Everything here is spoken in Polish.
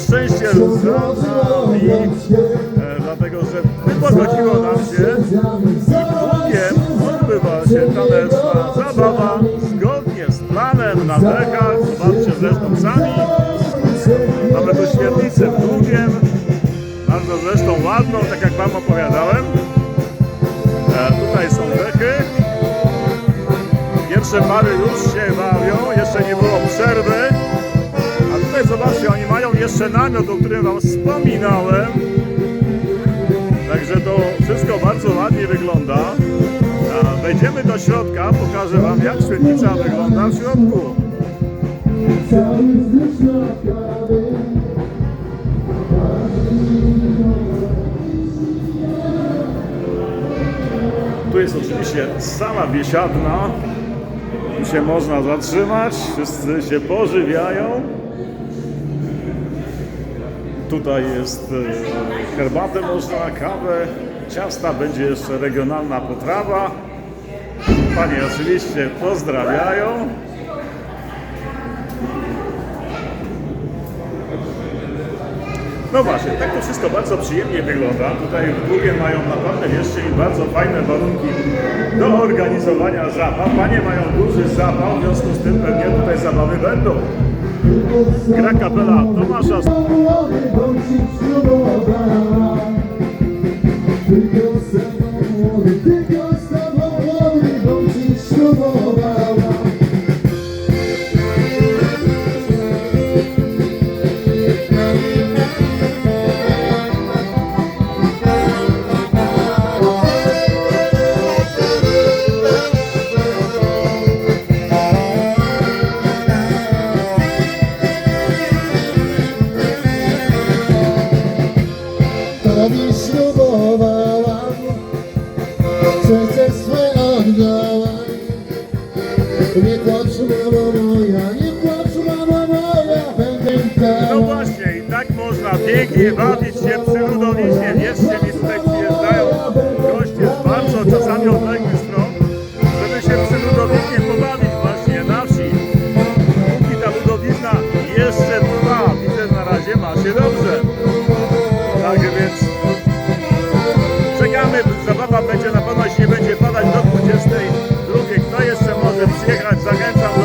za nami, e, dlatego że wypogodziło nam się i drugiem odbywa się taneczna zabawa zgodnie z planem na dekach. Zobaczcie zresztą sami. Mamy tu świetlicę w drugiem, bardzo zresztą ładną, tak jak Wam opowiadałem. E, tutaj są dechy. Pierwsze pary już się bawią, jeszcze nie było przerwy. A tutaj zobaczcie, jeszcze namiot, o którym Wam wspominałem. Także to wszystko bardzo ładnie wygląda. Wejdziemy do środka, pokażę Wam jak świetlica wygląda w środku. Tu jest oczywiście sala biesiadna. Tu się można zatrzymać, wszyscy się pożywiają. Tutaj jest e, herbatę można, kawę, ciasta, będzie jeszcze regionalna potrawa. Panie oczywiście pozdrawiają. No właśnie, tak to wszystko bardzo przyjemnie wygląda. Tutaj w Długie mają naprawdę jeszcze i bardzo fajne warunki do organizowania zabaw. Panie mają duży zabaw, w związku z tym pewnie tutaj zabawy będą. Gra kapela Tomasza Tobie ślubowałam Serce swe oddałam Nie płacz mamo moja, nie płacz mamo moja Będę No właśnie, i tak można pięknie bawić się przy Ludowicie. Zachęcam.